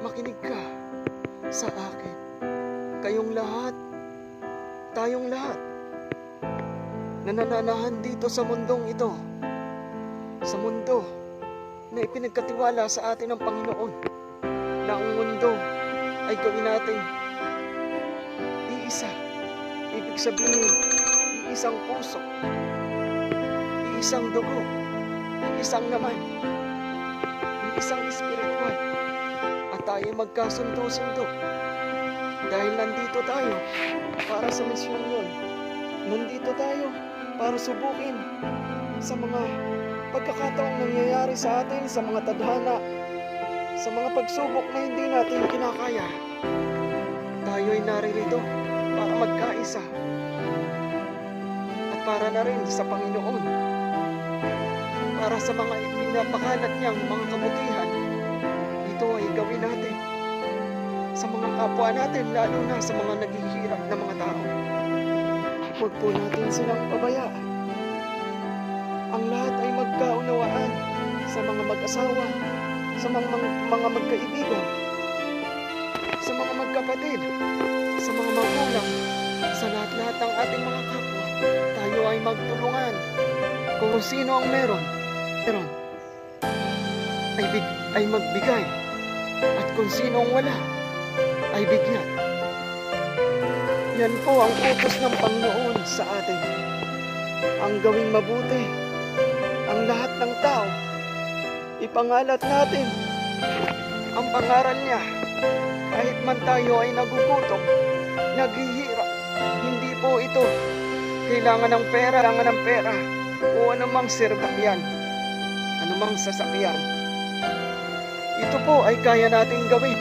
makinig ka sa akin. Kayong lahat, tayong lahat, na nananahan dito sa mundong ito, sa mundo na ipinagkatiwala sa atin ng Panginoon, na ang mundo ay gawin natin iisa. Ibig sabihin, iisang puso, iisang dugo, iisang laman, iisang espiritual, tayo magkasundo-sundo. Dahil nandito tayo para sa misyon yun. Nandito tayo para subukin sa mga pagkakataong nangyayari sa atin, sa mga tadhana, sa mga pagsubok na hindi natin kinakaya. Tayo'y naririto para magkaisa at para na rin sa Panginoon para sa mga ipinapakalat niyang mga kabutihan ito ay gawin natin sa mga kapwa natin lalo na sa mga naghihirap na mga tao huwag po natin silang pabayaan ang lahat ay magkaunawaan sa mga mag-asawa sa mga, mga, mga magkaibigan sa mga magkapatid sa mga magulang, sa lahat-lahat ng ating mga kapwa, tayo ay magtulungan. Kung sino ang meron, meron, ay, big, ay magbigay. Kung sino ang wala, ay bigyan. Yan po ang utos ng Panginoon sa atin. Ang gawing mabuti, ang lahat ng tao, ipangalat natin ang pangaral niya kahit man tayo ay nagugutom, naghihirap, hindi po ito kailangan ng pera, kailangan ng pera o anumang serbakyan, anumang sasakyan. Ito po ay kaya nating gawin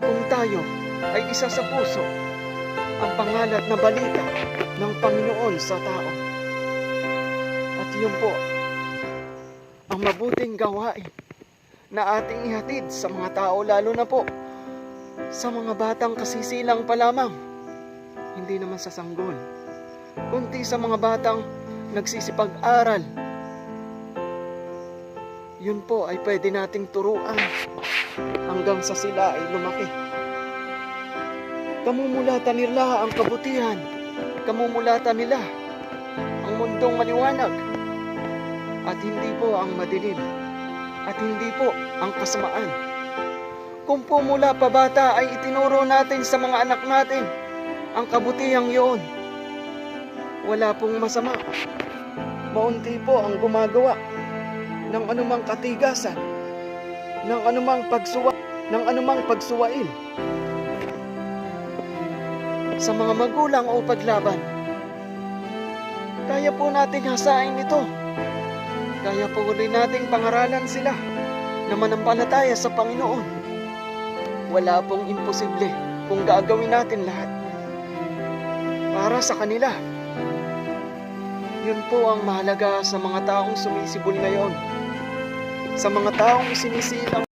kung tayo ay isa sa puso ang pangalat na balita ng Panginoon sa tao. At yun po ang mabuting gawain na ating ihatid sa mga tao lalo na po sa mga batang kasisilang pa lamang. Hindi naman sa sanggol. Kunti sa mga batang nagsisipag-aral. Yun po ay pwede nating turuan hanggang sa sila ay lumaki. Kamumulatan nila ang kabutihan. Kamumulatan nila ang mundong maliwanag. At hindi po ang madilim at hindi po ang kasamaan. Kung po mula pa bata ay itinuro natin sa mga anak natin ang kabutihang yun, wala pong masama. Maunti po ang gumagawa ng anumang katigasan, ng anumang pagsuwa, ng anumang pagsuwail sa mga magulang o paglaban. Kaya po nating hasain ito. Kaya po rin nating pangaralan sila na manampalataya sa Panginoon. Wala pong imposible kung gagawin natin lahat. Para sa kanila. Yun po ang mahalaga sa mga taong sumisibol ngayon. Sa mga taong sinisilang